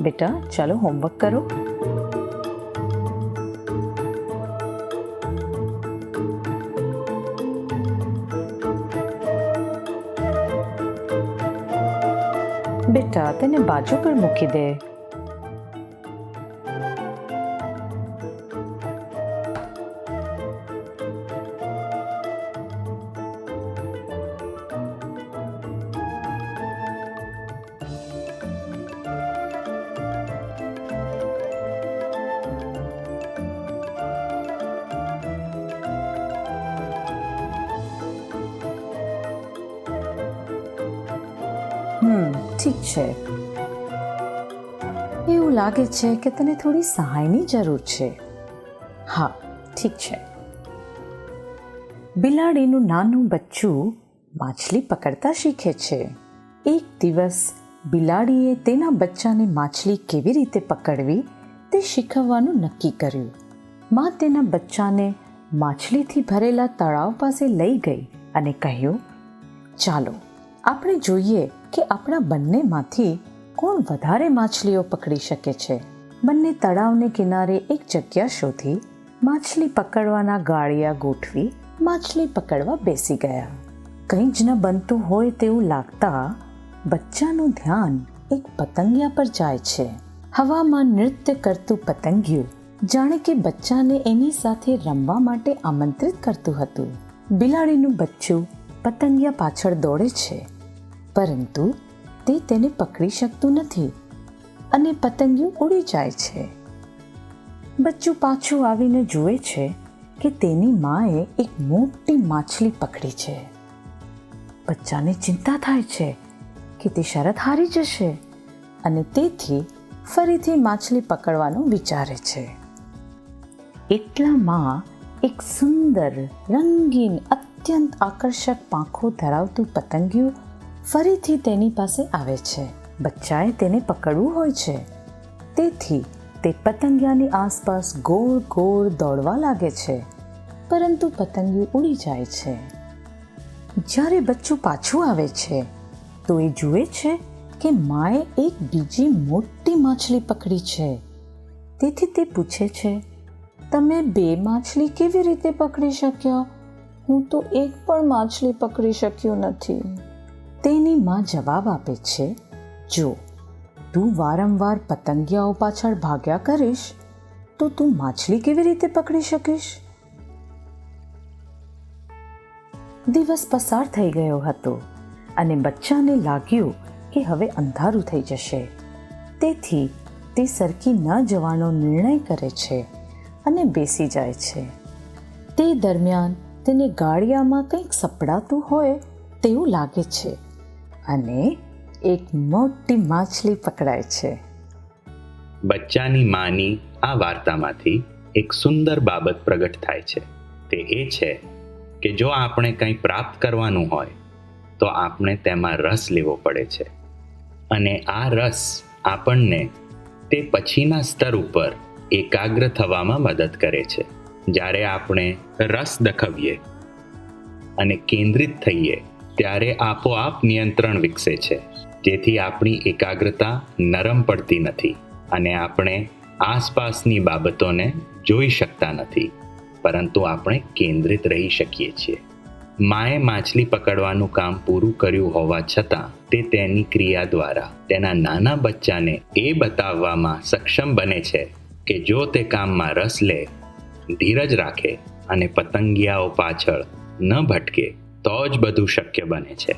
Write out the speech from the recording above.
બેટા ચાલો હોમવર્ક કરો. બેટા તેને બાજુ પર મૂકી દે. હમ, ઠીક છે. એવું લાગે છે કે તને થોડી સહાયની જરૂર છે. હા, ઠીક છે. બિલાડીનું નાનું બચ્ચું માછલી પકડતા શીખે છે. એક દિવસ બિલાડીએ તેના બચ્ચાને માછલી કેવી રીતે પકડવી તે શીખવવાનું નક્કી કર્યું. માં તેના બચ્ચાને માછલીથી ભરેલા તળાવ પાસે લઈ ગઈ અને કહ્યું, ચાલો, આપણે જોઈએ કે આપણા બંનેમાંથી કોણ વધારે માછલીઓ પકડી શકે છે? બંને તળાવને કિનારે એક જગ્યા શોધી માછલી પકડવાના ગાળિયા ગોઠવી માછલી પકડવા બેસી ગયા. કંઈ જ ન બનતું હોય તેવું લાગતા બચ્ચાનું ધ્યાન એક પતંગિયા પર જાય છે. હવામાં નૃત્ય કરતું પતંગિયું જાણે કે બચ્ચાને એની સાથે રમવા માટે આમંત્રિત કરતું હતું. બિલાડીનું બચ્ચું પતંગિયા પાછળ દોડે છે. પરંતુ તે તેને પકડી શકતું નથી અને પતંગિયું ઉડી જાય છે. બચ્ચું પાછું આવીને જુએ છે કે તેની માએ એક મોટી માછલી પકડી છે. બચ્ચાને ચિંતા થાય છે કે તે શરત હારી જશે અને તેથી ફરીથી માછલી પકડવાનું વિચારે છે. એટલામાં એક સુંદર, રંગીન, અત્યંત આકર્ષક પાંખો ધરાવતું પતંગિયું ફરીથી તેની પાસે આવે છે. બચ્ચાએ તેને પકડવું હોય છે. તેથી તે પતંગિયાની આસપાસ ગોળ ગોળ દોડવા લાગે છે. પરંતુ પતંગિયું ઉડી જાય છે. જ્યારે બચ્ચું પાછું આવે છે, તો એ જુએ છે કે માએ એક બીજી મોટી માછલી પકડી છે. તેથી તે પૂછે છે, તમે બે માછલી કેવી રીતે પકડી શક્યા? હું તો એક પણ માછલી પકડી શક્યો નથી. તેની માં જવાબ આપે છે, જો, તું વારંવાર પતંગિયાઓ પાછળ ભાગ્યા કરીશ, તો તું માછલી કેવી રીતે પકડી શકીશ? દિવસ પસાર થઈ ગયો હતો અને બચ્ચાને લાગ્યું કે હવે અંધારું થઈ જશે. તેથી તે સરકી ન જવાનો નિર્ણય કરે છે અને બેસી જાય છે. તે દરમિયાન તેને ગાળિયામાં કંઈક સપડાતું હોય તેવું લાગે છે. અને એક મોટી માછલી પકડાય છે. બચ્ચાની માની આ વાર્તામાંથી એક સુંદર બાબત પ્રગટ થાય છે. તે એ છે કે જો આપણે કંઈ પ્રાપ્ત કરવાનું હોય, તો આપણે તેમાં રસ લેવો પડે છે. અને આ રસ આપણને તે પછીના સ્તર ઉપર એકાગ્ર થવામાં મદદ કરે છે. જ્યારે આપણે રસ દખવીએ અને કેન્દ્રિત થઈએ ત્યારે આપોઆપ નિયંત્રણ વિકસે છે. જેથી આપણી એકાગ્રતા નરમ પડતી નથી અને આપણે આસપાસની બાબતોને જોઈ શકતા નથી, પરંતુ આપણે કેન્દ્રિત રહી શકીએ છીએ. માએ માછલી પકડવાનું કામ પૂરું કર્યું હોવા છતાં તે તેની ક્રિયા દ્વારા તેના નાના બચ્ચાને એ બતાવવામાં સક્ષમ બને છે કે જો તે કામમાં રસ લે, ધીરજ રાખે અને પતંગિયાઓ પાછળ ન ભટકે તો જ બધું શક્ય બને છે.